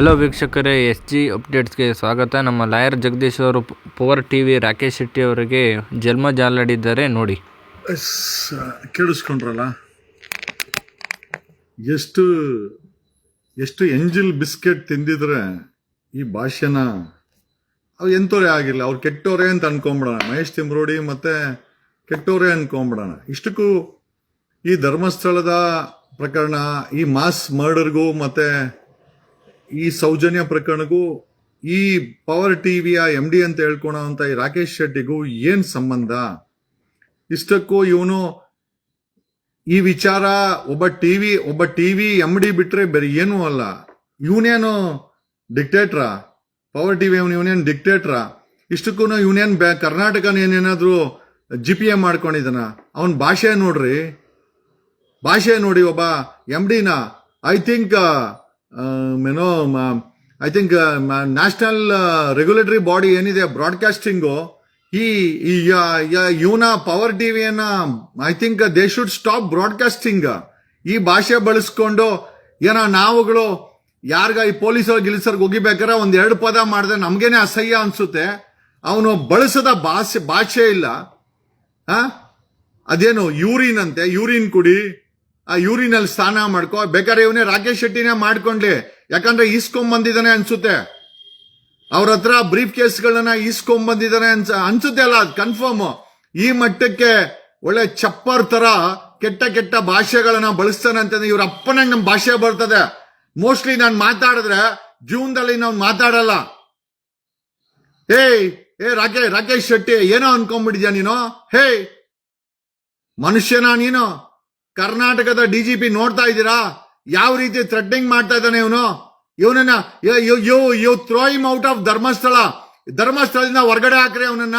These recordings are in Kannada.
ಹಲೋ ವೀಕ್ಷಕರೇ ಎಸ್ ಜಿ ಅಪ್ಡೇಟ್ಸ್ಗೆ ಸ್ವಾಗತ. ನಮ್ಮ ಲಾಯರ್ ಜಗದೀಶ್ ಅವರು power T V Rakesh Shetty ಅವರಿಗೆ ಜನ್ಮ ಜಾಲಾಡಿದ್ದಾರೆ ನೋಡಿ. ಕೇಳಿಸ್ಕೊಂಡ್ರಲ್ಲ? ಎಷ್ಟು ಎಷ್ಟು ಎಂಜಿಲ್ ಬಿಸ್ಕೆಟ್ ತಿಂದಿದ್ರೆ ಈ ಭಾಷೆನ ಅವ್ರು ಎಂಥವ್ರೇ ಆಗಿಲ್ಲ. ಅವ್ರು ಕೆಟ್ಟವ್ರೆ ಅಂತ ಅನ್ಕೊಂಬಿಡೋಣ. ಮಹೇಶ್ ತಿಮ್ರೋಡಿ ಮತ್ತೆ ಕೆಟ್ಟವ್ರೆ ಅನ್ಕೊಂಬಿಡೋಣ. ಇಷ್ಟಕ್ಕೂ ಈ ಧರ್ಮಸ್ಥಳದ ಪ್ರಕರಣ, ಈ ಮಾಸ್ ಮರ್ಡರ್ಗೂ ಮತ್ತೆ ಈ ಸೌಜನ್ಯ ಪ್ರಕರಣಕ್ಕೂ ಈ ಪವರ್ ಟಿವಿಯ ಎಂ ಡಿ ಅಂತ ಹೇಳ್ಕೊಳೋ ಅಂತ ಈ ರಾಕೇಶ್ ಶೆಟ್ಟಿಗೂ ಏನು ಸಂಬಂಧ? ಇಷ್ಟಕ್ಕೂ ಇವನು ಈ ವಿಚಾರ ಒಬ್ಬ ಟಿವಿ ಒಬ್ಬ ಟಿವಿ ಎಂ ಡಿ ಬಿಟ್ರೆ ಬೇರೆ ಏನೂ ಅಲ್ಲ. ಇವನೇನು ಡಿಕ್ಟೇಟ್ರಾ ಪವರ್ ಟಿವಿ ಅವನು ಇವನೇನು ಡಿಕ್ಟೇಟ್ರಾ ಇಷ್ಟಕ್ಕೂ ಇವನೇನು ಬ್ಯಾ ಕರ್ನಾಟಕನ ಏನೇನಾದರೂ ಜಿ ಪಿ ಎ ಮಾಡ್ಕೊಂಡಿದ್ದಾನ? ಅವನ ಭಾಷೆ ನೋಡ್ರಿ. ಭಾಷೆ ನೋಡಿ ಒಬ್ಬ ಎಂ ಡಿನ ಐ ಥಿಂಕ್ ಏನೋ I think national regulatory body ಏನಿದೆ ಬ್ರಾಡ್ಕಾಸ್ಟಿಂಗು ಈ ಇವನ power ಟಿವಿಯನ್ನ I think they should stop broadcasting ಈ ಭಾಷೆ ಬಳಸ್ಕೊಂಡು, ಏನೋ ನಾವುಗಳು, ಯಾರಿಗ ಈ ಪೊಲೀಸರು ಗಿಲಿಸರ್ಗೆ ಹೋಗಿಬೇಕಾರೆ ಒಂದ್ ಎರಡು ಪದ ಮಾಡಿದ್ರೆ ನಮ್ಗೇನೆ ಅಸಹ್ಯ ಅನ್ಸುತ್ತೆ. ಅವನು ಬಳಸದ ಭಾಷೆ ಭಾಷೆ ಇಲ್ಲ. ಅದೇನು ಯೂರಿನ್ ಅಂತೆ ಯೂರಿನ್ ಕುಡಿ. ಆ ಯೂರಿನಲ್ಲಿ ಸ್ನಾನ ಮಾಡ್ಕೋ, ಬೇಕಾದ್ರೆ ಇವನೇ ರಾಕೇಶ್ ಶೆಟ್ಟಿನೇ ಮಾಡ್ಕೊಂಡ್ಲಿ. ಯಾಕಂದ್ರೆ ಈಸ್ಕೊಂಡ್ ಬಂದಿದ್ದಾನೆ ಅನ್ಸುತ್ತೆ. ಅವ್ರ ಹತ್ರ ಬ್ರೀಫ್ ಕೇಸ್ಗಳನ್ನ ಈಸ್ಕೊಂಡ್ ಬಂದಿದ್ದಾನೆ ಅನ್ಸ, ಅನ್ಸುತ್ತೆ ಅಲ್ಲ ಕನ್ಫರ್ಮ್ ಈ ಮಟ್ಟಕ್ಕೆ ಒಳ್ಳೆ ಚಪ್ಪರ್ ತರ ಕೆಟ್ಟ ಕೆಟ್ಟ ಭಾಷೆಗಳನ್ನ ಬಳಸ್ತಾನೆ ಅಂತಂದ್ರೆ ಇವ್ರ ಅಪ್ಪನಾಗ ನಮ್ ಭಾಷೆ ಬರ್ತದೆ. ಮೋಸ್ಟ್ಲಿ ನಾನು ಮಾತಾಡಿದ್ರೆ ಜೀವನದಲ್ಲಿ ನಾವು ಮಾತಾಡಲ್ಲ. ಏಯ್ ಏ ರಾಕೇಶ್ ರಾಕೇಶ್ ಶೆಟ್ಟಿ, ಏನೋ ಅನ್ಕೊಂಡ್ಬಿಟ್ಟಿದ್ಯಾ ನೀನು? ಹೇ ಮನುಷ್ಯನ ನೀನು? ಕರ್ನಾಟಕದ ಡಿಜಿಪಿ ನೋಡ್ತಾ ಇದ್ದೀರಾ? ಯಾವ ರೀತಿ ಥ್ರೆಟ್ನಿಂಗ್ ಮಾಡ್ತಾ ಇದ್ದಾನೆ ಇವನು? ಇವನನ್ನ, you you throw him out of Dharmasthala. ಧರ್ಮಸ್ಥಳದಿಂದ ಹೊರಗಡೆ ಹಾಕ್ರಿ ಅವನನ್ನ.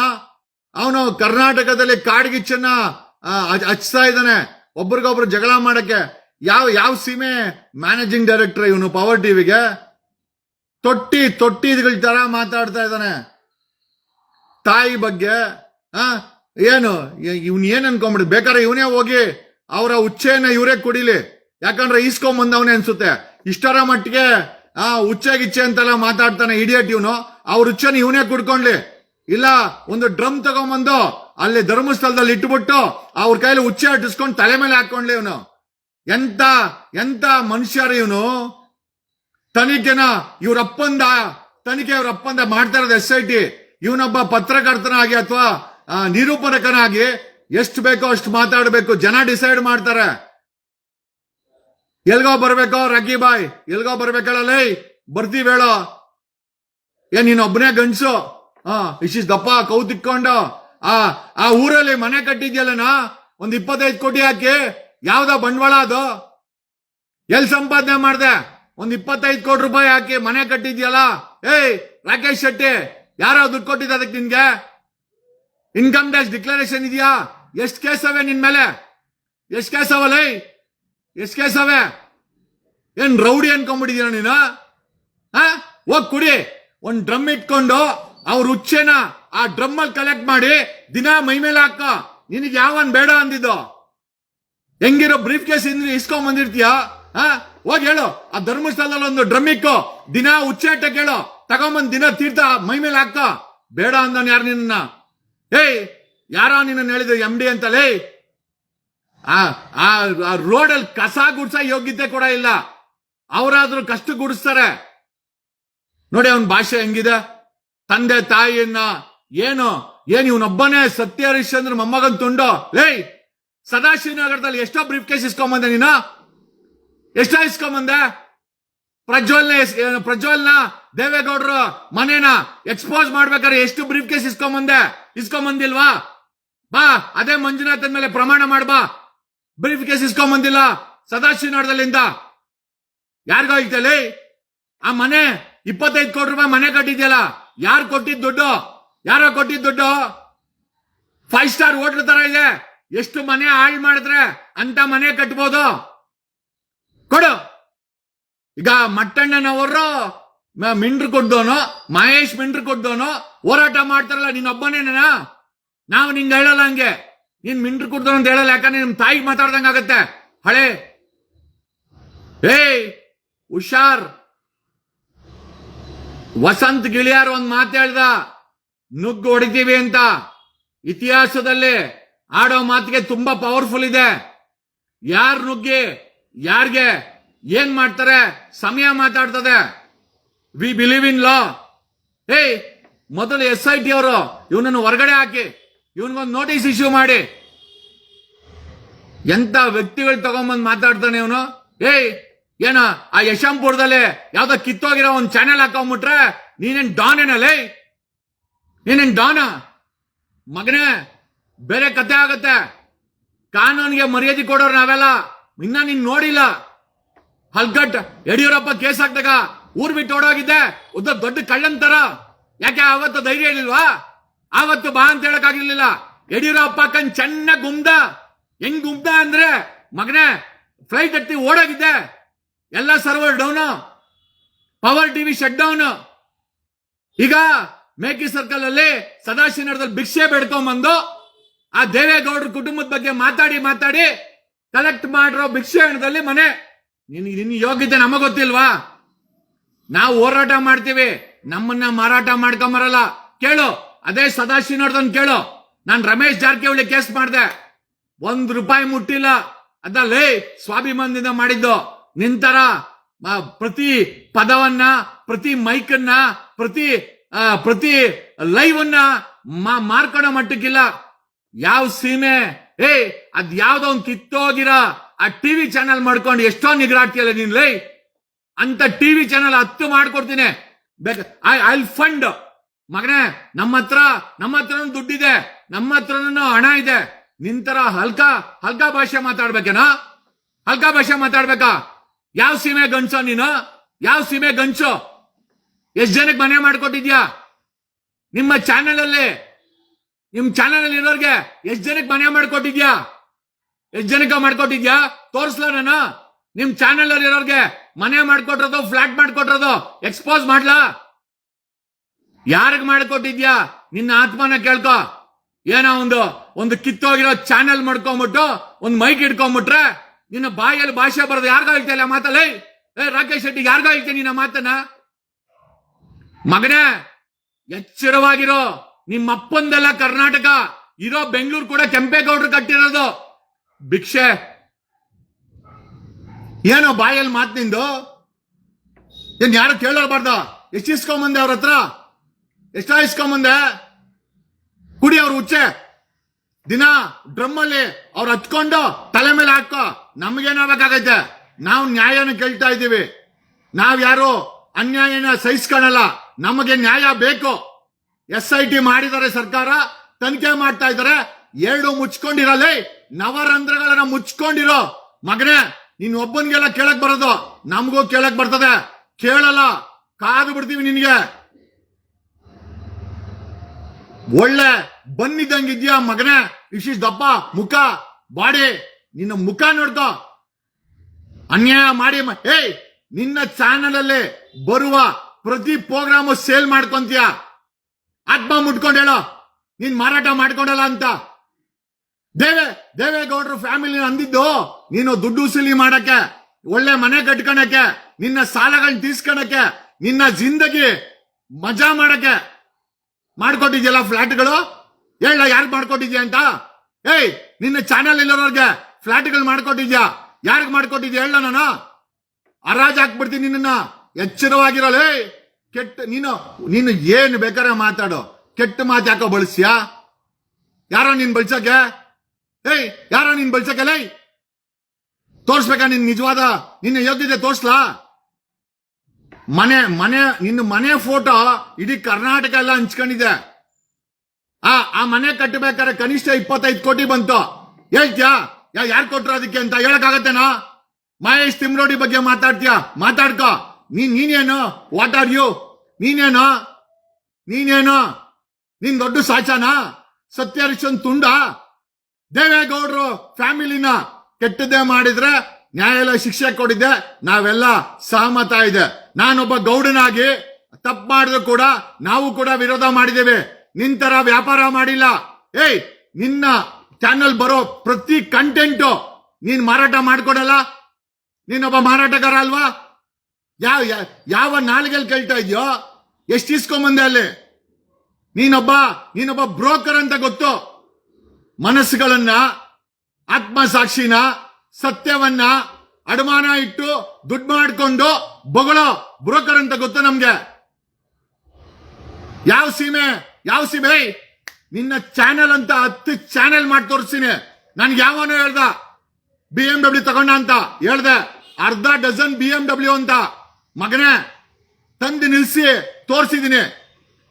ಅವನು ಕರ್ನಾಟಕದಲ್ಲಿ ಕಾಡ್ಗಿಚ್ಚನ್ನ ಹಚ್ತಾ ಇದ್ದಾನೆ. ಒಬ್ರಿಗೊಬ್ರು ಜಗಳ ಮಾಡಕ್ಕೆ. ಯಾವ ಯಾವ ಸೀಮೆ? ಮ್ಯಾನೇಜಿಂಗ್ ಡೈರೆಕ್ಟರ್ ಇವನು ಪವರ್ ಟಿವಿಗೆ ತೊಟ್ಟಿ ತೊಟ್ಟಿಗಳ ತರ ಮಾತಾಡ್ತಾ ಇದ್ದಾನೆ. ತಾಯಿ ಬಗ್ಗೆ ಏನು, ಇವನ್ ಏನ್ ಅನ್ಕೊಂಬಿಡ್ ಬೇಕಾದ್ರೆ ಇವನೇ ಹೋಗಿ ಅವರ ಉಚ್ಚೆಯನ್ನ ಇವರೇ ಕುಡಿಲಿ. ಯಾಕಂದ್ರೆ ಈಸ್ಕೊಂಡ್ ಬಂದವನೇ ಅನ್ಸುತ್ತೆ. ಇಷ್ಟರ ಮಟ್ಟಿಗೆ, ಆ ಉಚ್ಚೆ ಗಿಚ್ಚೆ ಅಂತೆಲ್ಲ ಮಾತಾಡ್ತಾನೆ ಇಡಿಯಟ್ ಇವನು. ಅವ್ರ ಉಚ್ಚೆನ ಇವನೇ ಕುಡ್ಕೊಂಡ್ಲಿ. ಇಲ್ಲ, ಒಂದು ಡ್ರಮ್ ತಗೊಂಬಂದು ಅಲ್ಲಿ ಧರ್ಮಸ್ಥಳದಲ್ಲಿ ಇಟ್ಬಿಟ್ಟು ಅವ್ರ ಕೈಲಿ ಉಚ್ಚೆ ಅಟ್ಟಿಸ್ಕೊಂಡು ತಲೆ ಮೇಲೆ ಹಾಕೊಂಡ್ಲಿ ಇವನು. ಎಂತ ಎಂತ ಮನುಷ್ಯರು ಇವನು. ತನಿಖೆನ ಇವ್ರ ಅಪ್ಪಂದ, ತನಿಖೆ ಇವ್ರ ಅಪ್ಪಂದ ಮಾಡ್ತಾ ಇರೋದು ಎಸ್ ಐ ಟಿ ಇವನೊಬ್ಬ ಪತ್ರಕರ್ತನಾಗಿ ಅಥವಾ ನಿರೂಪಣಕನಾಗಿ ಎಷ್ಟು ಬೇಕೋ ಅಷ್ಟು ಮಾತಾಡಬೇಕು. ಜನ ಡಿಸೈಡ್ ಮಾಡ್ತಾರೆ. ಎಲ್ಗೋ ಬರ್ಬೇಕೋ? ರಗ್ಗಿ ಬಾಯ್. ಎಲ್ಗೋ ಬರ್ಬೇಕಲ್ಲ? ಬರ್ತೀವಿ ಹೇಳೋ. ಏ, ನೀನ್ ಒಬ್ಬನೇ ಗಂಡ್ಸು. ಹಾ ಇಶಿಸ್ ದಪ್ಪ ಕೌ ತಿಕ್ಕೊಂಡು ಆ ಆ ಊರಲ್ಲಿ ಮನೆ ಕಟ್ಟಿದ್ಯಲ್ಲನಾ ಒಂದ್ ಇಪ್ಪತ್ತೈದು ಕೋಟಿ ಹಾಕಿ. ಯಾವ್ದ ಬಂಡವಾಳ ಅದು? ಎಲ್ ಸಂಪಾದನೆ ಮಾಡ್ದೆ? ಒಂದ್ ಇಪ್ಪತ್ತೈದು ಕೋಟಿ ರೂಪಾಯಿ ಹಾಕಿ ಮನೆ ಕಟ್ಟಿದ್ಯಲ್ಲ? ಏಯ್, ರಾಕೇಶ್ ಶೆಟ್ಟಿ, ಯಾರೋ ದುಡ್ಡು ಕೊಟ್ಟಿದ್ದ ಅದಕ್ಕೆ ನಿನ್ಗೆ? ಇನ್ಕಮ್ ಟ್ಯಾಕ್ಸ್ ಡಿಕ್ಲರೇಷನ್ ಇದೆಯಾ? ಎಷ್ಟ್ ಕೇಸವೆ ನಿನ್ ಮೇಲೆ? ಎಷ್ಟು ಕೇಸವ ಲೈ? ಎಷ್ಟು ಕೇಸವೆ? ಏನ್ ರೌಡಿ ಅನ್ಕೊಂಡ್ಬಿಟ್ಟಿದೀನ ನೀನು? ಹೋಗ್ ಕುಡಿ. ಒಂದ್ ಡ್ರಮ್ ಇಟ್ಕೊಂಡು ಅವ್ರ ಹುಚ್ಚೆನ ಆ ಡ್ರಮ್ ಅಲ್ಲಿ ಕಲೆಕ್ಟ್ ಮಾಡಿ ದಿನ ಮೈ ಮೇಲೆ ಹಾಕ. ನಿನಗೆ ಯಾವನ್ ಬೇಡ ಅಂದಿದ್ದು? ಹೆಂಗಿರೋ ಬ್ರೀಫ್ ಕೇಸ್ ಇಂದ್ರೆ ಇಸ್ಕೊಂಡ್ ಬಂದಿರ್ತೀಯ? ಹೋಗಿ ಹೇಳು. ಆ ಧರ್ಮಸ್ಥಳದಲ್ಲಿ ಒಂದು ಡ್ರಮ್ ಇಕ್ಕು. ದಿನ ಉಚ್ಚಾಟ ಕೇಳು. ತಗೊಂಬಂದ್ ದಿನ ತೀರ್ಥ ಮೈ ಮೇಲೆ ಹಾಕ. ಬೇಡ ಅಂದನ್ ಯಾರು ನಿನ್ನ? ಏಯ್ ಯಾರೋ ನಿನ್ನ ಹೇಳಿದ್ರು ಎಂ ಡಿ ಅಂತಲೇ ಆ ರೋಡಲ್ಲಿ ಕಸ ಗುಡ್ಸ ಯೋಗ್ಯತೆ ಕೂಡ ಇಲ್ಲ. ಅವರಾದ್ರೂ ಕಷ್ಟ ಗುಡಿಸ್ತಾರೆ. ನೋಡಿ ಅವನ ಭಾಷೆ ಹೆಂಗಿದೆ. ತಂದೆ, ತಾಯಿಯನ್ನ ಏನು, ಏನ್ ಇವನೊಬ್ಬನೇ ಸತ್ಯ ಹರಿಶ್ಚಂದ್ರ ಮೊಮ್ಮಗನ್ ತುಂಡು? ಲೇ, ಸದಾಶಿವನಗರದಲ್ಲಿ ಎಷ್ಟೋ ಬ್ರೀಫ್ ಕೇಸ್ ಇಸ್ಕೊಂಬಂದೆ ನೀನು? ಎಷ್ಟೋ ಇಸ್ಕೊಂಬಂದೆ? ಪ್ರಜ್ವಲ್ನ ಪ್ರಜ್ವಲ್ನ ದೇವೇಗೌಡರು ಮನೇನ ಎಕ್ಸ್ಪೋಸ್ ಮಾಡ್ಬೇಕಾದ್ರೆ ಎಷ್ಟು ಬ್ರೀಫ್ ಕೇಸ್ ಇಸ್ಕೊಂಬಂದೆ? ಇಸ್ಕೊಂಬಂದಿಲ್ವಾ? ಬಾ, ಅದೇ ಮಂಜುನಾಥ್ ಮೇಲೆ ಪ್ರಮಾಣ ಮಾಡ್ಬಾ ಬ್ರೀಫ್ ಕೇಸ್ ಇಸ್ಕೊಂಬಂದಿಲ್ಲ ಸದಾಶಿವನಗರದಲ್ಲಿಂದ. ಯಾರಿಗೋ ಯಾರಿಗಾಗಿದ್ದಲ್ಲಿ ಆ ಮನೆ ಇಪ್ಪತ್ತೈದು ಕೋಟಿ ರೂಪಾಯಿ ಮನೆ ಕಟ್ಟಿದ್ಯಲ್ಲ, ಯಾರು ಕೊಟ್ಟಿದ್ ದುಡ್ಡು? ಯಾರೋ ಕೊಟ್ಟಿದ್ ದುಡ್ಡು? ಫೈವ್ ಸ್ಟಾರ್ ಹೋಟ್ಲ್ ತರ ಇದೆ, ಎಷ್ಟು ಮನೆ ಹಾಳು ಮಾಡಿದ್ರೆ ಅಂತ ಮನೆ ಕಟ್ಬೋದು? ಕೊಡು. ಈಗ ಮಟ್ಟಣ್ಣನವರು ಮಿಂಡ್ರು ಕೊಡ್ದೋನು, ಮಹೇಶ್ ಮಿಂಡ್ರು ಕೊಡ್ದೋನು, ಹೋರಾಟ ಮಾಡ್ತಾರಲ್ಲ ನೀನ್ ಒಬ್ಬನೇನ ನಾವು ನಿಂಗೆ ಹೇಳಲ್ಲ ಹಂಗೆ. ನೀನ್ ಮಿಂಡ್ರು ಕುಡ್ದು ಅಂತ ಹೇಳಲ್ಲ, ಯಾಕಂದ್ರೆ ನಿಮ್ ತಾಯಿಗೆ ಮಾತಾಡ್ದಂಗ ಆಗತ್ತೆ. ಹಳೆ. ಏಯ್, ಹುಷಾರ್. ವಸಂತ್ ಗಿಳಿಯಾರ್ ಒಂದ್ ಮಾತು ಹೇಳ್ದ, ನುಗ್ಗು ಹೊಡಿತೀವಿ ಅಂತ. ಇತಿಹಾಸದಲ್ಲಿ ಆಡೋ ಮಾತಿಗೆ ತುಂಬಾ ಪವರ್ಫುಲ್ ಇದೆ. ಯಾರ್ ನುಗ್ಗಿ, ಯಾರ್ಗೆ, ಏನ್ ಮಾಡ್ತಾರೆ, ಸಮಯ ಮಾತಾಡ್ತದೆ. ವಿ ಬಿಲೀವ್ ಇನ್ ಲಾ ಏಯ್, ಮೊದಲು ಎಸ್ ಐ ಟಿ ಅವರು, ಇವನನ್ನು ಹೊರಗಡೆ ಹಾಕಿ. ಇವನ್ಗೊಂದು ನೋಟಿಸ್ ಇಶ್ಯೂ ಮಾಡಿ. ಎಂತ ವ್ಯಕ್ತಿಗಳು ತಗೊಂಬಂದು ಮಾತಾಡ್ತಾನೆ ಇವನು? ಏಯ್, ಏನ, ಆ ಯಶಂಪುರದಲ್ಲಿ ಯಾವ್ದೋ ಕಿತ್ತೋಗಿರೋ ಒಂದು ಚಾನೆಲ್ ಹಾಕೊಂಬಿಟ್ರೆ ನೀನೇನ್ ಡಾನ್ ಏನಲ್ಲೇ ನೀನೇನ್ ಡಾನ ಮಗನೇ, ಬೇರೆ ಕತೆ ಆಗತ್ತೆ. ಕಾನೂನಿಗೆ ಮರ್ಯಾದೆ ಕೊಡೋರು ನಾವೆಲ್ಲ. ಇನ್ನ ನೀನ್ ನೋಡಿಲ್ಲ. ಹಲ್ಗಟ್ ಯಡಿಯೂರಪ್ಪ ಕೇಸ್ ಹಾಕ್ದಾಗ ಊರ್ ಬಿಟ್ಟು ಓಡೋಗಿದ್ದೆ. ಉದ್ದ ದೊಡ್ಡ ಕಳ್ಳಂತರ ಯಾಕೆ ಅವತ್ತು ಧೈರ್ಯ ಇರ್ಲಿಲ್ವಾ ಆವತ್ತು ಬಾ ಅಂತ ಹೇಳಕ್ ಆಗಿರ್ಲಿಲ್ಲ ಯಡಿಯೂರಪ್ಪ ಕಣ್ ಚೆನ್ನಾಗ್ ಗುಮ್ದ. ಹೆಂಗ್ ಗುಮ್ದ ಅಂದ್ರೆ, ಮಗನೇ ಫ್ಲೈಟ್ ಹತ್ತಿ ಓಡೋಗಿದ್ದೆ. ಎಲ್ಲ server down power TV shut down ಈಗ ಮೇಕಿ ಸರ್ಕಲ್ ಅಲ್ಲಿ ಸದಾಶಿವನಗರದಲ್ಲಿ ಭಿಕ್ಷೆ ಬೆಡ್ಕೊಂಬಂದು ಆ ದೇವೇಗೌಡರ ಕುಟುಂಬದ ಬಗ್ಗೆ ಮಾತಾಡಿ ಮಾತಾಡಿ ಕಲೆಕ್ಟ್ ಮಾಡಿರೋ ಭಿಕ್ಷೆ ಹಣದಲ್ಲಿ ಮನೆ. ನಿನ್ ನಿನ್ನ ಯೋಗ್ಯತೆ ನಮಗ್ ಗೊತ್ತಿಲ್ವಾ? ನಾವು ಹೋರಾಟ ಮಾಡ್ತೀವಿ. ನಮ್ಮನ್ನ ಮಾರಾಟ ಮಾಡ್ಕೊಂಬರಲ್ಲ. ಕೇಳು. ಅದೇ ಸದಾಶಿವನವ್ರದನ್ ಕೇಳು. ನಾನು ರಮೇಶ್ ಜಾರಕಿಹೊಳಿ ಕೇಸ್ ಮಾಡ್ದೆ. ಒಂದ್ ರೂಪಾಯಿ ಮುಟ್ಟಿಲ್ಲ. ಅದಲ್ಲೇ ಸ್ವಾಭಿಮಾನದಿಂದ ಮಾಡಿದ್ದು. ನಿಂತರ ಪ್ರತಿ ಪದವನ್ನ, ಪ್ರತಿ ಮೈಕನ್ನ, ಪ್ರತಿ ಪ್ರತಿ ಲೈವ್ ಅನ್ನ ಮಟ್ಟಕ್ಕಿಲ್ಲ. ಯಾವ ಸೀಮೆ? ಏ, ಅದ್ ಯಾವ್ದೋ ಒಂದ್ ಕಿತ್ತೋಗಿರ ಆ ಟಿವಿ ಚಾನೆಲ್ ಮಾಡ್ಕೊಂಡು ಎಷ್ಟೋ ನಿಗ್ರಾಡ್ತಿಯಲ್ಲ ನೀನ್ ಲೈ. ಅಂತ ಟಿವಿ ಚಾನೆಲ್ ಹತ್ತು ಮಾಡ್ಕೊಡ್ತೀನಿ. I, fund. ಮಗನೇ ನಮ್ಮ ಹತ್ರ ನಮ್ಮ ಹತ್ರ ದುಡ್ಡಿದೆ ನಮ್ಮ ಹತ್ರನೂ ಹಣ ಇದೆ. ನಿಂತರ ಹಲ್ಕ ಹಲ್ಕ ಭಾಷೆ ಮಾತಾಡ್ಬೇಕೇನಾ? ಹಲ್ಕ ಭಾಷೆ ಮಾತಾಡ್ಬೇಕಾ? ಯಾವ ಸೀಮೆ ಗಂಚೋ ನೀನು? ಯಾವ ಸೀಮೆ ಗಂಚು ಎಷ್ಟ್ ಜನಕ್ಕೆ ಮನೆ ಮಾಡ್ಕೊಟ್ಟಿದ್ಯಾ? ನಿಮ್ಮ ಚಾನೆಲ್ ಅಲ್ಲಿ ನಿಮ್ ಚಾನೆಲ್ ಅಲ್ಲಿ ಇರೋರ್ಗೆ ಎಷ್ಟ್ ಜನಕ್ಕೆ ಮನೆ ಮಾಡ್ಕೊಟ್ಟಿದ್ಯಾ? ಎಷ್ಟ್ ಜನಕ್ಕೆ ಮಾಡ್ಕೊಟ್ಟಿದ್ಯಾ? ತೋರ್ಸ್ಲ ನಾನು. ನಿಮ್ ಚಾನೆಲ್ ಅಲ್ಲಿ ಇರೋರ್ಗೆ ಮನೆ ಮಾಡ್ಕೊಟ್ರದು ಫ್ಲಾಟ್ ಮಾಡ್ಕೊಟ್ರದು ಎಕ್ಸ್ಪೋಸ್ ಮಾಡ್ಲಾ? ಯಾರಿಗ್ ಮಾಡ್ಕೊಟ್ಟಿದ್ಯಾ ನಿನ್ನ ಆತ್ಮನ ಕೇಳ್ಕೊ. ಏನೋ ಒಂದು ಒಂದು ಕಿತ್ತೋಗಿರೋ ಚಾನೆಲ್ ಮಾಡ್ಕೊಂಬಿಟ್ಟು, ಒಂದು ಮೈಕ್ ಇಟ್ಕೊಂಬಿಟ್ರೆ ನಿನ್ನ ಬಾಯಲ್ಲಿ ಭಾಷೆ ಬರೋದು ಯಾರಿಗೋ ಹೇಳ್ತಿಲ್ಲ ಮಾತಲ್ಲ? ಏ ರಾಕೇಶ್ ಶೆಟ್ಟಿ, ಯಾರಿಗೋ ಹೇಳ್ತೀನಿ ನಿನ್ನ ಮಾತನ್ನ? ಮಗನೇ, ಎಚ್ಚರವಾಗಿರೋ ನಿಮ್ಮ ಅಪ್ಪಂದೆಲ್ಲ ಕರ್ನಾಟಕ, ಇರೋ ಬೆಂಗಳೂರು ಕೂಡ ಕೆಂಪೇಗೌಡರು ಕಟ್ಟಿರೋದು. ಭಿಕ್ಷೆ. ಏನೋ ಬಾಯಲ್ಲಿ ಮಾತ್ ನಿಂದು? ಏನ್ ಯಾರು ಕೇಳಬಾರ್ದ ಎಷ್ಟು ಇಸ್ಕೊಂಬಂದೆ ಅವ್ರ ಹತ್ರ? ಎಷ್ಟ ಇಸ್ಕೊಂಬಂದೆ ಕುಡಿ ಅವ್ರ ಹುಚ್ಚೆ. ದಿನ ಡ್ರಮ್ ಅಲ್ಲಿ ಅವ್ರು ಹಚ್ಕೊಂಡು ತಲೆ ಮೇಲೆ ಹಾಕೋ ನಮ್ಗೇನಾಗಬೇಕಾಗೈತೆ? ನಾವು ನ್ಯಾಯನ ಕೇಳ್ತಾ ಇದ್ದೀವಿ. ನಾವ್ ಯಾರು ಅನ್ಯಾಯನ ಸಹಿಸ್ಕೊಳಲ್ಲ. ನಮಗೆ ನ್ಯಾಯ ಬೇಕು. ಎಸ್ ಐ ಟಿ ಮಾಡಿದ್ದಾರೆ ಸರ್ಕಾರ, ತನಿಖೆ ಮಾಡ್ತಾ ಇದ್ದಾರೆ. ಎರಡು ಮುಚ್ಕೊಂಡಿರಲ್ಲಿ ನವರಂಧ್ರಗಳನ್ನ ಮುಚ್ಕೊಂಡಿರೋ. ಮಗನೇ, ನೀನ್ ಒಬ್ಬನ್ಗೆಲ್ಲ ಕೇಳಕ್ ಬರೋದು. ನಮಗೂ ಕೇಳಕ್ ಬರ್ತದೆ. ಕೇಳಲ್ಲ. ಕಾದು ಬಿಡ್ತೀವಿ ನಿನ್ಗೆ. ಒಳ್ಳೆ ಬಂದಿದ್ದಂಗಿದ್ಯಾ ಮಗನೇ? ಇಶಿಸ್ ದಪ್ಪ, ಮುಖ, ಬಾಡಿ, ನಿನ್ನ ಮುಖ ನೋಡ್ಕೋ. ಅನ್ಯಾಯ ಮಾಡಿ ಏಯ್, ನಿನ್ನ ಚಾನಲ್ ಅಲ್ಲಿ ಬರುವ ಪ್ರತಿ ಪ್ರೋಗ್ರಾಮ್ ಸೇಲ್ ಮಾಡ್ಕೊಂತೀಯ? ಆತ್ಮ ಮುಟ್ಕೊಂಡು ಹೇಳೋ, ನೀನ್ ಮಾರಾಟ ಮಾಡ್ಕೊಂಡಲ್ಲ ಅಂತ. ದೇವೇ, ದೇವೇಗೌಡರು ಫ್ಯಾಮಿಲಿ ಅಂದಿದ್ದು ನೀನು ದುಡ್ಡು ಸಿಲಿ ಮಾಡಕ್ಕೆ, ಒಳ್ಳೆ ಮನೆ ಕಟ್ಕೊಳಕ್ಕೆ ನಿನ್ನ ಸಾಲಗಳನ್ನ ತೀರ್ಸ್ಕೊಳಕ್ಕೆ ನಿನ್ನ ಜಿಂದಗಿ ಮಜಾ ಮಾಡಕ್ಕೆ. ಮಾಡ್ಕೊಟ್ಟಿದ್ಯಲ್ಲ ಫ್ಲಾಟ್ಗಳು? ಹೇಳ ಯಾರು ಮಾಡ್ಕೊಟ್ಟಿದ್ಯಾ ಅಂತ? ಏಯ್, ನಿನ್ನ ಚಾನಲ್ ಇಲ್ಲರೋರ್ಗೆ ಫ್ಲಾಟ್ಗಳು ಮಾಡ್ಕೊಟ್ಟಿದ್ಯಾ? ಯಾರಿಗ್ ಮಾಡ್ಕೊಟ್ಟಿದ್ಯಾ? ಹೇಳ ನಾನು. ಅರಾಜ್ ಹಾಕ್ಬಿಡ್ತೀನಿ ನಿನ್ನ ಎಚ್ಚರವಾಗಿರಲೇ ಕೆಟ್ಟ, ನೀನು ನೀನು ಏನು ಬೇಕಾದ್ರೆ ಮಾತಾಡು. ಕೆಟ್ಟ ಮಾತು ಯಾಕೋ ಬಳಸ್ಯಾ ಯಾರೋ ನೀನ್ ಬಳಸಕ್ಕೆ? ಏಯ್, ಯಾರೋ ನೀನ್ ಬಳಸಕ್ಕೆ, ಲೈ? ತೋರ್ಸ್ಬೇಕಾ ನಿನ್ ನಿಜವಾದ, ನಿನ್ನ ಯೋಗ್ಯತೆ ತೋರ್ಸ್ಲಾ? ಮನೆ ಮನೆ, ನಿನ್ನ ಮನೆ ಫೋಟೋ ಇಡೀ ಕರ್ನಾಟಕ ಎಲ್ಲ ಹಂಚ್ಕೊಂಡಿದೆ. ಆ ಆ ಮನೆ ಕಟ್ಟಬೇಕಾದ್ರೆ ಕನಿಷ್ಠ ಇಪ್ಪತ್ತೈದು ಕೋಟಿ ಬಂತು. ಹೇಳ್ತ್ಯಾ? ಯಾ ಯಾರು ಕೊಟ್ರು ಅದಕ್ಕೆ ಅಂತ ಹೇಳಕ್ಕಾಗತ್ತೇನಾ? ಮಹೇಶ್ ತಿಮ್ರೋಡಿ ಬಗ್ಗೆ ಮಾತಾಡ್ತೀಯ? ಮಾತಾಡ್ಕೋ. ನೀನ್ ನೀನೇನು? ವಾಟ್ ಆರ್ ಯು ನೀನೇನು? ನೀನೇನು? ನೀನ್ ದೊಡ್ಡ ಸಾಚಾನಾ? ಸತ್ಯರಿಶನ್ ತುಂಡ? ದೇವೇಗೌಡರು ಫ್ಯಾಮಿಲಿನ ಕೆಟ್ಟದ್ದೇ ಮಾಡಿದ್ರೆ ನ್ಯಾಯಾಲಯ ಶಿಕ್ಷೆ ಕೊಟ್ಟಿದ್ದೆ ನಾವೆಲ್ಲ ಸಹಮತ ಇದೆ. ನಾನೊಬ್ಬ ಗೌಡನಾಗಿ ತಪ್ಪು ಮಾಡಿದ್ರು ಕೂಡ ನಾವು ಕೂಡ ವಿರೋಧ ಮಾಡಿದ್ದೇವೆ. ನಿಂತರ ವ್ಯಾಪಾರ ಮಾಡಿಲ್ಲ. ಏಯ್, ನಿನ್ನ ಚಾನಲ್ ಬರೋ ಪ್ರತಿ ಕಂಟೆಂಟು ನೀನ್ ಮಾರಾಟ ಮಾಡ್ಕೊಡಲ್ಲ? ನೀನೊಬ್ಬ ಮಾರಾಟಗಾರ ಅಲ್ವಾ? ಯಾವ ಯಾವ ನಾಲ್ಗೆಲ್ ಕೇಳ್ತಾ ಇದೆಯೋ? ಎಷ್ಟು ಇಸ್ಕೊಂಬಂದೆ ಅಲ್ಲಿ? ನೀನೊಬ್ಬ ನೀನೊಬ್ಬ ಬ್ರೋಕರ್ ಅಂತ ಗೊತ್ತು. ಮನಸ್ಸುಗಳನ್ನ, ಆತ್ಮಸಾಕ್ಷಿನ ಸತ್ಯವನ್ನ ಅಡಮಾನ ಇಟ್ಟು ದುಡ್ಡು ಮಾಡಿಕೊಂಡು ಬೊಗಳೋ ಬ್ರೋಕರ್ ಅಂತ ಗೊತ್ತು ನಮ್ಗೆ. ಯಾವ ಸೀಮೆ ಯಾವ ಸೀಮೆ? ನಿನ್ನ ಚಾನೆಲ್ ಅಂತ ಹತ್ತು ಚಾನೆಲ್ ಮಾಡಿ ತೋರಿಸ್ತೀನಿ. ನನ್ಗೆ ಯಾವನೋ ಹೇಳ್ದ ಬಿ ಎಂ ಡಬ್ಲ್ಯೂ ತಗೊಂಡ ಅಂತ ಹೇಳ್ದೆ. ಅರ್ಧ ಡಜನ್ ಬಿ ಎಂ ಡಬ್ಲ್ಯೂ ಅಂತ. ಮಗನೇ, ತಂದು ನಿಲ್ಸಿ, ತೋರಿಸಿದೀನಿ.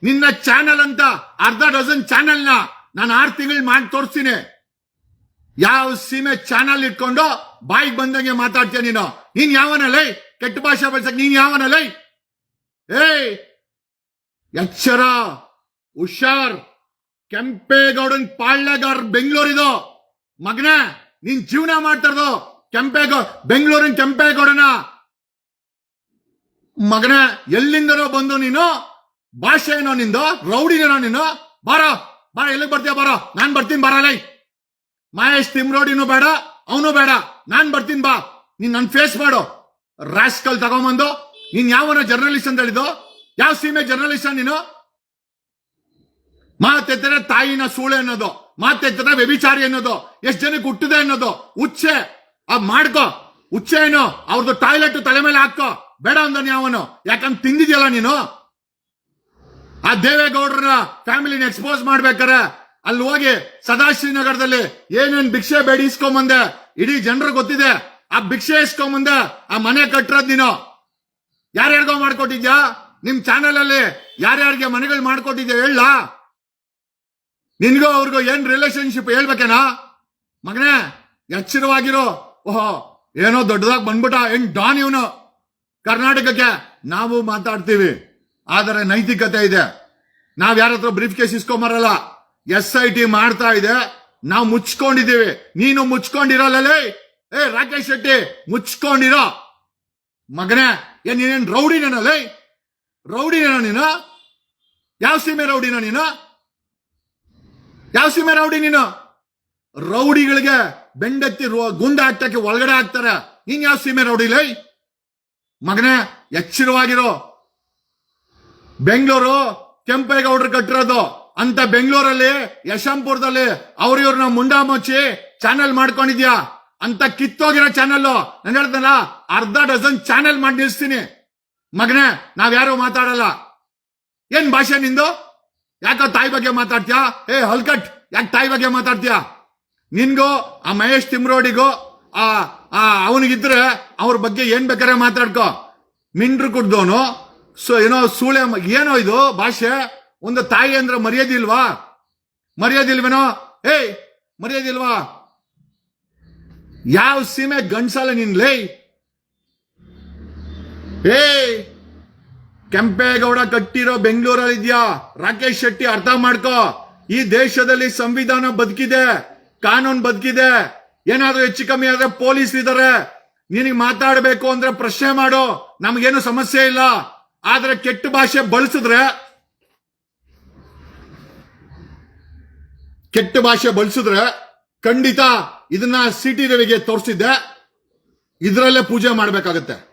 ನಿನ್ನ ಚಾನೆಲ್ ಅಂತ ಅರ್ಧ ಡಜನ್ ಚಾನೆಲ್ನ ನಾನು ಆರು ತಿಂಗಳು ಮಾಡಿ ತೋರಿಸ್ತೀನಿ ಯಾವ ಸೀಮೆ ಚಾನಲ್ ಇಟ್ಕೊಂಡು ಬಾಯಿಗೆ ಬಂದಂಗೆ ಮಾತಾಡ್ತೀಯ ನೀನು? ನೀನ್ ಯಾವನಲ್ಲೈ ಕೆಟ್ಟ ಭಾಷೆ ಬಳಸಕ್ ನೀನ್ ಯಾವನಲ್ಲೈ ಏಯ್! ಎಚ್ಚರ ಹುಷಾರ್, ಕೆಂಪೇಗೌಡನ್ ಪಾಳ್ಯಗಾರ್ ಬೆಂಗಳೂರಿದು. ಮಗನ, ನೀನ್ ಜೀವನ ಮಾಡ್ತಾರದು. ಕೆಂಪೇಗೌಡ ಬೆಂಗಳೂರಿನ ಕೆಂಪೇಗೌಡನ. ಮಗನ ಎಲ್ಲಿಂದನೋ ಬಂದು ನೀನು? ಭಾಷೆ ಏನೋ ನಿಂದು? ರೌಡಿನೇನೋ ನೀನು? ಬಾರೋ, ಬಾರ, ಎಲ್ಲಿಗೆ ಬರ್ತೀಯ ಬಾರೋ. ನಾನ್ ಬರ್ತೀನಿ ಬಾರಲೈ ಮಹೇಶ್ ತಿಮ್ರೋಡಿನೂ ಬೇಡ, ಅವನು ಬೇಡ. ನಾನ್ ಬರ್ತೀನಿ ಬಾ. ನೀನ್ ನನ್ ಫೇಸ್ ಮಾಡು. ರಾಸ್ಕಲ್ ತಗೊಂಬಂದು. ನೀನ್ ಯಾವನ ಜರ್ನಲಿಸ್ಟ್ ಅಂತ ಹೇಳಿದ್ದು? ಯಾವ ಸೀಮೆ ಜರ್ನಲಿಸ್ಟ್ ನೀನು? ಮಾತೆತ್ತರೆ ತಾಯಿನ ಸೂಳೆ ಅನ್ನೋದು ಮಾತೆತ್ತರೆ ವ್ಯಭಿಚಾರಿ ಅನ್ನೋದು, ಎಷ್ಟ್ ಜನಕ್ಕೆ ಹುಟ್ಟಿದೆ ಅನ್ನೋದು. ಉಚ್ಚೆ ಆ ಮಾಡ್ಕೋ. ಉಚ್ಚೆ ಏನು? ಅವ್ರದ್ದು ಟಾಯ್ಲೆಟ್ ತಲೆ ಮೇಲೆ ಹಾಕೋ ಬೇಡ ಅಂದ ಯಾವನು? ಯಾಕಂದ್ ತಿಂದಿದ್ಯಲ್ಲ ನೀನು? ಆ ದೇವೇಗೌಡರನ್ನ ಫ್ಯಾಮಿಲಿನ ಎಕ್ಸ್ಪೋಸ್ ಮಾಡ್ಬೇಕಾರೆ ಅಲ್ಲಿ ಹೋಗಿ ಸದಾಶಿವನಗರದಲ್ಲಿ ಏನೇನ್ ಭಿಕ್ಷೆ ಬೇಡಿ ಇಸ್ಕೊಂಬಂದೆ ಇಡೀ ಜನರು ಗೊತ್ತಿದೆ, ಆ ಭಿಕ್ಷೆ ಇಸ್ಕೊಂಬಂದೆ ಆ ಮನೆ ಕಟ್ಟಿರೋದ್ ನೀನು. ಯಾರ್ಯಾರಿಗೋ ಮಾಡ್ಕೊಟ್ಟಿದ್ಯಾ? ನಿಮ್ ಚಾನೆಲ್ ಅಲ್ಲಿ ಯಾರ್ಯಾರಿಗೆ ಮನೆಗಳು ಮಾಡ್ಕೊಟ್ಟಿದ್ಯಾ ಹೇಳ ನಿನ್ಗೋ ಅವ್ರಿಗೂ ಏನ್ ರಿಲೇಶನ್ಶಿಪ್ ಹೇಳ್ಬೇಕೇನಾ? ಮಗನೇ, ಎಚ್ಚರವಾಗಿರೋ. ಓಹೋ, ಏನೋ ದೊಡ್ಡದಾಗಿ ಬಂದ್ಬಿಟ್ಟ ಹೆಂಗ್ ಡಾನ್ ಇವನು. ಕರ್ನಾಟಕಕ್ಕೆ ನಾವು ಮಾತಾಡ್ತೀವಿ. ಆದರೆ ನೈತಿಕತೆ ಇದೆ. ನಾವ್ ಯಾರ ಹತ್ರ ಬ್ರೀಫ್ ಕೇಸ್ ಇಸ್ಕೊಂಬರಲ್ಲ. ಎಸ್ ಐ ಟಿ ಮಾಡ್ತಾ ಇದೆ. ನಾವು ಮುಚ್ಕೊಂಡಿದ್ದೀವಿ. ನೀನು ಮುಚ್ಕೊಂಡಿರಲ್ಲೇ ಏ, ರಾಕೇಶ್ ಶೆಟ್ಟಿ, ಮುಚ್ಕೊಂಡಿರೋ? ಮಗನೇ ಏನ್ ನೀನೇನ್ ಲೈ? ರೌಡಿನೇನ ನೀನು? ಯಾವ ಸೀಮೆ ರೌಡಿನ ನೀನು? ಯಾವ ಸೀಮೆ ರೌಡಿ ನೀನು? ರೌಡಿಗಳಿಗೆ ಬೆಂಡೆತ್ತಿ ಗುಂಡ ಹಾಕ್ತಕ್ಕೆ ಒಳಗಡೆ ಹಾಕ್ತಾರೆ. ನೀನ್ ಯಾವ ಸೀಮೆ ರೌಡಿ ಲೈ? ಮಗನೇ, ಎಚ್ಚರವಾಗಿರೋ. ಬೆಂಗಳೂರು ಕೆಂಪೇಗೌಡರು ಕಟ್ಟಿರೋದು. ಅಂತ ಬೆಂಗಳೂರಲ್ಲಿ ಯಶಂಪುರದಲ್ಲಿ ಅವ್ರಿವ್ರನ್ನ ಮುಂಡಾ ಮುಚ್ಚಿ ಚಾನೆಲ್ ಮಾಡ್ಕೊಂಡಿದ್ಯಾ? ಅಂತ ಕಿತ್ತೋಗಿರೋ ಚಾನೆಲ್ ನಾನು ಹೇಳ್ದಲ್ಲ ಅರ್ಧ ಡಜನ್ ಚಾನೆಲ್ ಮಾಡಿ ನಿಲ್ಸ್ತೀನಿ. ಮಗನೇ, ನಾವ್ಯಾರು ಮಾತಾಡಲ್ಲ. ಏನ್ ಭಾಷೆ ನಿಂದು? ಯಾಕ ತಾಯಿ ಬಗ್ಗೆ ಮಾತಾಡ್ತೀಯಾ? ಏ, ಹಲ್ಕಟ್, ಯಾಕೆ ತಾಯಿ ಬಗ್ಗೆ ಮಾತಾಡ್ತೀಯಾ? ನಿನ್ಗೂ, ಆ ಮಹೇಶ್ ತಿಮ್ರೋಡಿಗೂ, ಆ ಅವನಿಗಿದ್ರೆ ಅವ್ರ ಬಗ್ಗೆ ಏನ್ ಬೇಕಾರೆ ಮಾತಾಡ್ಕೋ. ಮಿಂಡ್ರು ಕುಡ್ದೋನು. ಸೊ, ಏನೋ ಸೂಳೆ ಏನೋ ಇದು ಭಾಷೆ. ಒಂದು ತಾಯಿ ಅಂದ್ರೆ ಮರ್ಯಾದಿಲ್ವಾ ಮರ್ಯಾದಿಲ್ವೇನೋ ಏಯ್ ಮರ್ಯಾದಿಲ್ವಾ ಯಾವ ಸೀಮೆ ಗಂಡ್ಸಲ್ಲ ನಿನ್? ಲೇ! ಏಯ್, ಕೆಂಪೇಗೌಡ ಕಟ್ಟಿರೋ ಬೆಂಗಳೂರಲ್ಲಿ ಇದೆಯಾ? ರಾಕೇಶ್ ಶೆಟ್ಟಿ, ಅರ್ಥ ಮಾಡ್ಕೋ. ಈ ದೇಶದಲ್ಲಿ ಸಂವಿಧಾನ ಬದುಕಿದೆ, ಕಾನೂನು ಬದುಕಿದೆ. ಏನಾದ್ರೂ ಹೆಚ್ಚು ಕಮ್ಮಿ ಆದ್ರೆ ಪೊಲೀಸ್ ಇದಾರೆ. ನಿನಗೆ ಮಾತಾಡಬೇಕು ಅಂದ್ರೆ ಪ್ರಶ್ನೆ ಮಾಡು. ನಮಗೇನು ಸಮಸ್ಯೆ ಇಲ್ಲ. ಆದ್ರೆ ಕೆಟ್ಟ ಭಾಷೆ ಬಳಸಿದ್ರೆ ಕೆಟ್ಟ ಭಾಷೆ ಬಳಸಿದ್ರೆ ಖಂಡಿತ ಇದನ್ನ ಸಿಟಿ ರವಿಗೆ ತೋರಿಸಿದ್ದೆ. ಇದರಲ್ಲೇ ಪೂಜೆ ಮಾಡ್ಬೇಕಾಗತ್ತೆ.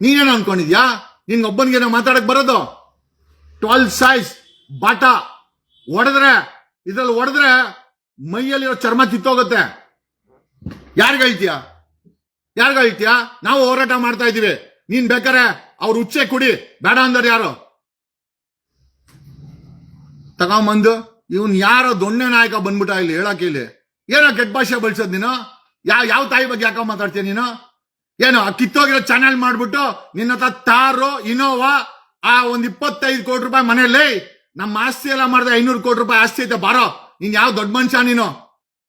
ನೀನೇನು ಅನ್ಕೊಂಡಿದ್ಯಾ? ನಿನ್ಗೊಬ್ಬನಿಗೆ ನಾವು ಮಾತಾಡಕ್ ಬರೋದು? ಟ್ವೆಲ್ ಸೈಜ್ ಬಾಟ ಒಡೆದ್ರೆ, ಇದ್ರಲ್ಲಿ ಹೊಡೆದ್ರೆ ಮೈಯಲ್ಲಿರೋ ಚರ್ಮ ಕಿತ್ತೋಗುತ್ತೆ. ಯಾರಿಗ ಹೇಳ್ತೀಯ? ಯಾರಿಗ ಹೇಳ್ತೀಯ? ನಾವು ಹೋರಾಟ ಮಾಡ್ತಾ ಇದೀವಿ ನೀನ್ ಬೇಕಾರೆ ಅವ್ರ ಉಚ್ಚೆ ಕುಡಿ. ಬೇಡ ಅಂದರು ಯಾರು? ತಗೊಂಬಂದು ಇವನ್ ಯಾರೋ ದೊಣ್ಣೆ ನಾಯಕ ಬಂದ್ಬಿಟ್ಟ ಇಲ್ಲಿ ಹೇಳಕ್ ಇಲ್ಲಿ. ಏನೋ ಕೆಟ್ಟ ಭಾಷೆ ಬಳಸೋದ್ ನೀನು? ಯಾವ ಯಾವ ತಾಯಿ ಬಗ್ಗೆ ಯಾಕೋ ಮಾತಾಡ್ತೀಯ ನೀನು? ಏನು ಕಿತ್ತೋಗಿರೋ ಚಾನೆಲ್ ಮಾಡ್ಬಿಟ್ಟು ನಿನ್ನ ಹತ್ರ ತಾರು, ಇನೋವಾ, ಆ ಒಂದ್ ಇಪ್ಪತ್ತೈದು ಕೋಟಿ ರೂಪಾಯಿ ಮನೆಯಲ್ಲಿ ನಮ್ಮ ಆಸ್ತಿ ಎಲ್ಲ ಮಾಡಿದ್ರೆ ಐನೂರು ಕೋಟಿ ರೂಪಾಯಿ ಆಸ್ತಿ ಐತೆ, ಬಾರೋ. ನೀನ್ ಯಾವ ದೊಡ್ಡ ಮನುಷ್ಯ ನೀನು?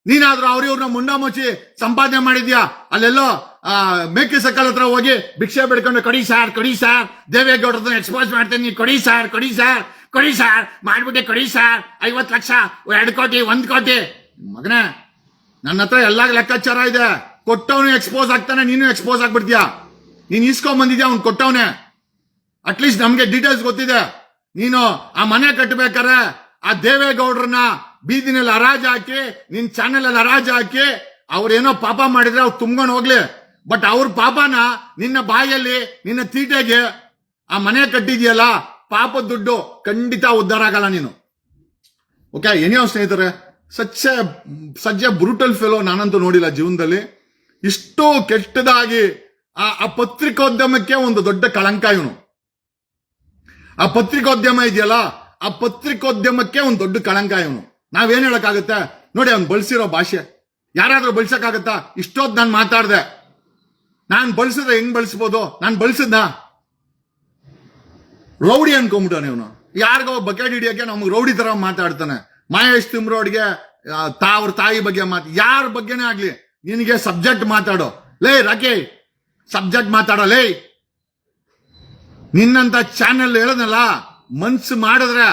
ನೀನಾದ್ರೂ ಅವ್ರ ಇವ್ರನ್ನ ಮುಂಡ ಮುಚ್ಚಿ ಸಂಪಾದನೆ ಮಾಡಿದ್ಯಾ? ಅಲ್ಲೆಲ್ಲೋ, ಆ, ಮೇಕೆ ಸಕ್ಕಲ್ ಹತ್ರ ಹೋಗಿ ಭಿಕ್ಷೆ ಬೇಡ್ಕೊಂಡು ಕಡಿ ಸಾರ್ ಕಡಿ ಸಾರ್, ದೇವೇಗೌಡರ ಎಕ್ಸ್ಪೋಸ್ ಮಾಡ್ತೇನೆ, ಕಡಿ ಸಾರ್ ಕಡಿ ಸಾರ್. ಕಡಿ ಸಾರ್, ಮಾಡ್ಬಿಟ್ಟೆ ಕೊಡಿ ಸಾರ್. ಐವತ್ತು ಲಕ್ಷ, ಎರಡು ಕೋಟಿ, ಒಂದು ಕೋಟಿ. ಮಗನೇ, ನನ್ನ ಹತ್ರ ಎಲ್ಲ ಲೆಕ್ಕಾಚಾರ ಇದೆ. ಕೊಟ್ಟವನು ಎಕ್ಸ್ಪೋಸ್ ಆಗ್ತಾನೆ, ನೀನು ಎಕ್ಸ್ಪೋಸ್ ಆಗ್ಬಿಡ್ತೀಯ? ನೀನು ಇಸ್ಕೊಂಡ್ ಬಂದಿದ್ಯಾ ಅವ್ನು ಕೊಟ್ಟವನೇ? ಅಟ್ಲೀಸ್ಟ್ ನಮ್ಗೆ ಡೀಟೇಲ್ಸ್ ಗೊತ್ತಿದೆ. ನೀನು ಆ ಮನೆ ಕಟ್ಟಬೇಕಾರೆ ಆ ದೇವೇಗೌಡ್ರನ್ನ ಬೀದಿನಲ್ಲಿ ಹರಾಜು ಹಾಕಿ, ನಿನ್ ಚಾನೆಲ್ ಅಲ್ಲಿ ಹರಾಜ್ ಹಾಕಿ, ಅವ್ರೇನೋ ಪಾಪ ಮಾಡಿದ್ರೆ ಅವ್ರು ತುಂಬ್ಕೊಂಡು ಹೋಗ್ಲಿ. ಬಟ್ ಅವ್ರ ಪಾಪನ ನಿನ್ನ ಬಾಯಲ್ಲಿ, ನಿನ್ನ ತೀಟೆಗೆ ಆ ಮನೆ ಕಟ್ಟಿದ್ಯಲ್ಲ ಪಾಪದ ದುಡ್ಡು ಖಂಡಿತ ಉದ್ಧಾರ ಆಗಲ್ಲ ನೀನು. ಓಕೆ ಏನೇ ಸ್ನೇಹಿತರೆ ಸಚ್ಚ ಸಜ್ಜ ಬ್ರೂಟಲ್ ಫೆಲೋ ನಾನಂತೂ ನೋಡಿಲ್ಲ ಜೀವನದಲ್ಲಿ. ಇಷ್ಟು ಕೆಟ್ಟದಾಗಿ ಆ ಆ ಪತ್ರಿಕೋದ್ಯಮಕ್ಕೆ ಒಂದು ದೊಡ್ಡ ಕಳಂಕ ಇವನು. ಆ ಪತ್ರಿಕೋದ್ಯಮ ಇದೆಯಲ್ಲ, ಆ ಪತ್ರಿಕೋದ್ಯಮಕ್ಕೆ ಒಂದು ದೊಡ್ಡ ಕಳಂಕ ಇವನು. ನಾವೇನ್ ಹೇಳಕ್ಕಾಗತ್ತೆ? ನೋಡಿ, ಅವ್ನು ಬಳಸಿರೋ ಭಾಷೆ. ಯಾರಾದ್ರೂ ಬಳಸಕ್ಕಾಗತ್ತಾ? ಇಷ್ಟೊತ್ತು ನಾನು ಮಾತಾಡ್ದೆ. ನಾನು ಬಳಸಿದ್ರೆ ಹೆಂಗ್ ಬಳಸ್ಬೋದು? ನಾನು ಬಳಸಿದ್ನ? ರೌಡಿ ಅನ್ಕೊಂಬಿಟ್ಟವನೆ ಇವನು. ಯಾರಿಗೋ ಬಕೆಟ್ ಹಿಡಿಯೋಕೆ ನಮ್ಗೆ ರೌಡಿ ತರ ಮಾತಾಡ್ತಾನೆ. ಮಹೇಶ್ ತಿಮ್ರೋಡ್ಗೆ ತಾವ್ರ ತಾಯಿ ಬಗ್ಗೆ ಮಾತು, ಯಾರ ಬಗ್ಗೆನೇ ಆಗ್ಲಿ, ನಿನಗೆ ಸಬ್ಜೆಕ್ಟ್ ಮಾತಾಡೋ. ಲೇ ರಾಕಿ ಸಬ್ಜೆಕ್ಟ್ ಮಾತಾಡೋ, ಲೇ. ನಿನ್ನಂತ ಚಾನೆಲ್ ಹೇಳದಲ್ಲ, ಮನ್ಸು ಮಾಡಿದ್ರೆ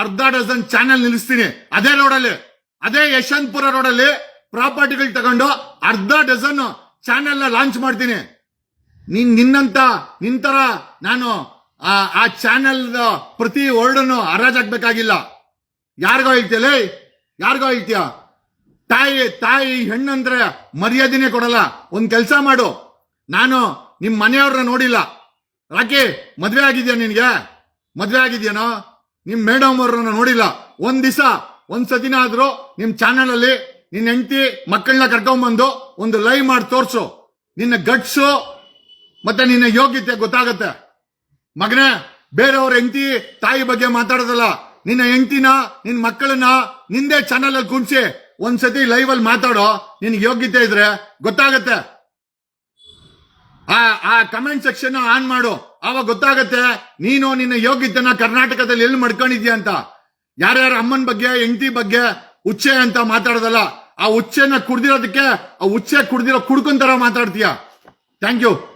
ಅರ್ಧ ಡಜನ್ ಚಾನೆಲ್ ನಿಲ್ಲಿಸ್ತೀನಿ. ಅದೇ ರೋಡಲ್ಲಿ, ಅದೇ ಯಶವಂತಪುರ ರೋಡಲ್ಲಿ ಪ್ರಾಪರ್ಟಿಗಳು ತಗೊಂಡು ಅರ್ಧ ಡಜನ್ ಚಾನೆಲ್ ಲಾಂಚ್ ಮಾಡ್ತೀನಿ. ನಿನ್ನ ನಿನ್ನಂತ ನಿಂತರ ನಾನು ಆ ಆ ಚಾನೆಲ್ ಪ್ರತಿ ವರ್ಡನ್ನು ಹರಾಜಾಕ್ಬೇಕಾಗಿಲ್ಲ ಯಾರಿಗೋ ಹೇಳ್ತೀಯಲೇ ಯಾರಿಗೋ ಹೇಳ್ತೀಯ? ತಾಯಿ ತಾಯಿ ಹೆಣ್ಣಂದ್ರೆ ಮರ್ಯಾದೆನೇ ಕೊಡಲ್ಲ. ಒಂದು ಕೆಲಸ ಮಾಡು. ನಾನು ನಿಮ್ಮ ಮನೆಯವ್ರನ್ನ ನೋಡಿಲ್ಲ. ರಾಕಿ, ಮದ್ವೆ ಆಗಿದ್ಯಾ ನಿನಗೆ? ಮದ್ವೆ ಆಗಿದ್ಯಾನೋ? ನಿಮ್ಮ ಮೇಡಮ್ ಅವ್ರನ್ನ ನೋಡಿಲ್ಲ. ಒಂದ್ ದಿವಸ, ಒಂದ್ ಸತಿನ ಆದ್ರೂ ನಿಮ್ ಚಾನೆಲ್ ಅಲ್ಲಿ ನಿನ್ನ ಹೆಂಡತಿ ಮಕ್ಕಳನ್ನ ಕರ್ಕೊಂಡ್ಬಂದು ಒಂದು ಲೈವ್ ಮಾಡಿ ತೋರ್ಸು. ನಿನ್ನ ಗಟ್ಸು ಮತ್ತೆ ನಿನ್ನ ಯೋಗ್ಯತೆ ಗೊತ್ತಾಗತ್ತೆ. ಮಗನೇ, ಬೇರೆಯವ್ರ ಹೆಂಡತಿ ತಾಯಿ ಬಗ್ಗೆ ಮಾತಾಡೋದಲ್ಲ. ನಿನ್ನ ಹೆಂಡತಿನ, ನಿನ್ ಮಕ್ಕಳನ್ನ ನಿಂದೇ ಚಾನಲ್ ಅಲ್ಲಿ ಕುಂಸಿ ಒಂದ್ಸತಿ ಲೈವ್ ಅಲ್ಲಿ ಮಾತಾಡೋ. ನಿನ್ಗೆ ಯೋಗ್ಯತೆ ಇದ್ರೆ ಗೊತ್ತಾಗತ್ತೆ. ಆ ಆ ಕಮೆಂಟ್ ಸೆಕ್ಷನ್ ಆನ್ ಮಾಡು. ಆವಾಗ ಗೊತ್ತಾಗತ್ತೆ, ನೀನು ನಿನ್ನ ಯೋಗ್ಯತೆನ ಕರ್ನಾಟಕದಲ್ಲಿ ಎಲ್ಲಿ ಮಡ್ಕೊಂಡಿದ್ಯಾ ಅಂತ. ಯಾರ್ಯಾರ ಅಮ್ಮನ ಬಗ್ಗೆ, ಹೆಂಡತಿ ಬಗ್ಗೆ ಉಚ್ಚೆ ಅಂತ ಮಾತಾಡೋದಲ್ಲ, ಆ ಉಚ್ಚೆನ ಕುಡ್ದಿರೋದಕ್ಕೆ, ಆ ಉಚ್ಚೆ ಕುಡ್ದಿರೋ ಕುಡ್ಕೊಂತರ ಮಾತಾಡ್ತೀಯ? Thank you